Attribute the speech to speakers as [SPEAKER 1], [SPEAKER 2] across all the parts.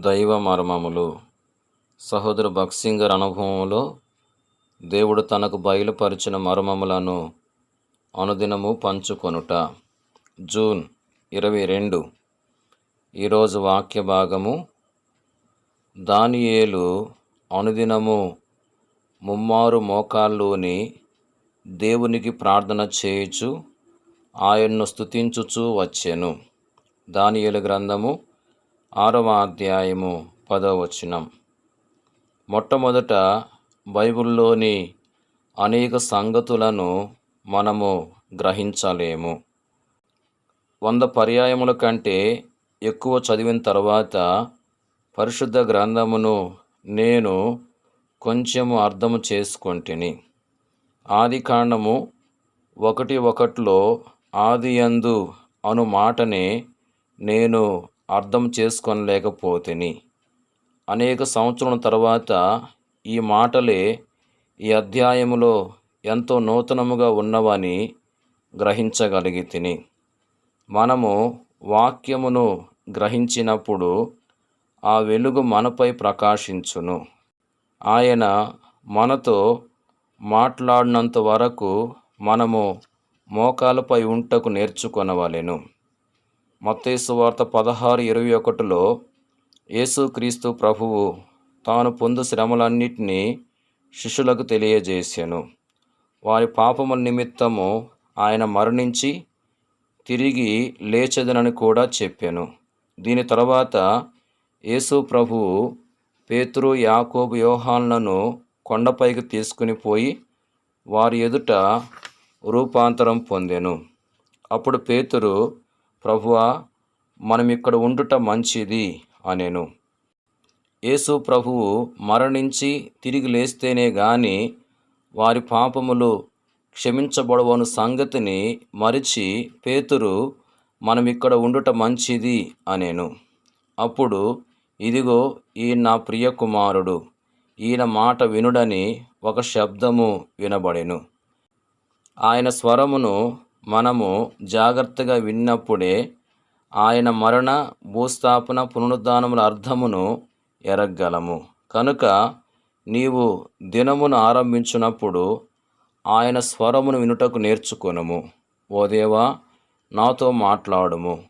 [SPEAKER 1] దైవ మర్మములు. సహోదరు బక్సింగర్ అనుభవంలో దేవుడు తనకు బయలుపరిచిన మర్మములను అనుదినము పంచుకొనుట. జూన్ ఇరవై రెండు. ఈరోజు వాక్య భాగము దానియేలు అనుదినము ముమ్మారు మోకాల్లోని దేవునికి ప్రార్థన చేయుచు ఆయన్ను స్తుతించుచూ వచ్చెను. దానియేలు గ్రంథము ఆరవ అధ్యాయము పదవ వచనం. మొట్టమొదట బైబిల్లోని అనేక సంగతులను మనము గ్రహించలేము. వంద పర్యాయముల కంటే ఎక్కువ చదివిన తర్వాత పరిశుద్ధ గ్రంథమును నేను కొంచెము అర్థము చేసుకొంటిని. ఆది కాండము ఒకటి ఒకటిలో ఆది అందు అను మాటనే నేను అర్థం చేసుకోలేకపోతేని. అనేక సంవత్సరం తర్వాత ఈ మాటలే ఈ అధ్యాయములో ఎంతో నూతనముగా ఉన్నవని గ్రహించగలిగి తిని మనము వాక్యమును గ్రహించినప్పుడు ఆ వెలుగు మనపై ప్రకాశించును. ఆయన మనతో మాట్లాడినంత వరకు మనము మోకాలపై ఉంటకు నేర్చుకొనవలెను. మత్తేసు వార్త పదహారు ఇరవై ఒకటిలో యేసుక్రీస్తు ప్రభువు తాను పొందు శ్రమలన్నిటినీ శిష్యులకు తెలియజేశాను వారి పాపముల నిమిత్తము ఆయన మరణించి తిరిగి లేచదనని కూడా చెప్పాను. దీని తర్వాత యేసు ప్రభువు పేతురు యాకోబు యోహాన్లను కొండపైకి తీసుకుని పోయి వారి ఎదుట రూపాంతరం పొందాను. అప్పుడు పేతురు ప్రభువా మనం ఇక్కడ ఉండుట మంచిది అనేను. యేసు ప్రభువు మరణించి తిరిగి లేస్తేనే గాని వారి పాపములు క్షమించబడవను సంగతిని మరిచి పేతురు మనం ఇక్కడ ఉండుట మంచిది అనేను. అప్పుడు ఇదిగో ఈయన నా ప్రియ కుమారుడు ఈయన మాట వినుడని ఒక శబ్దము వినబడెను. ఆయన స్వరమును మనము జాగ్రత్తగా విన్నప్పుడే ఆయన మరణ భూస్థాపన పునరుద్ధానముల అర్థమును ఎరగలము కనుక నీవు దినమును ఆరంభించినప్పుడు ఆయన స్వరమును వినుటకు నేర్చుకొనుము. ఓ దేవా నాతో మాట్లాడుము.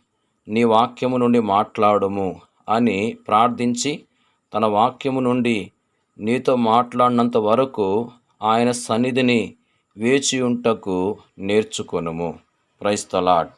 [SPEAKER 1] నీ వాక్యము నుండి మాట్లాడుము అని ప్రార్థించి తన వాక్యము నుండి నీతో మాట్లాడినంత వరకు ఆయన సన్నిధిని వేచి ఉంటకు నేర్చుకొనుము. ప్రైస్తలాడ్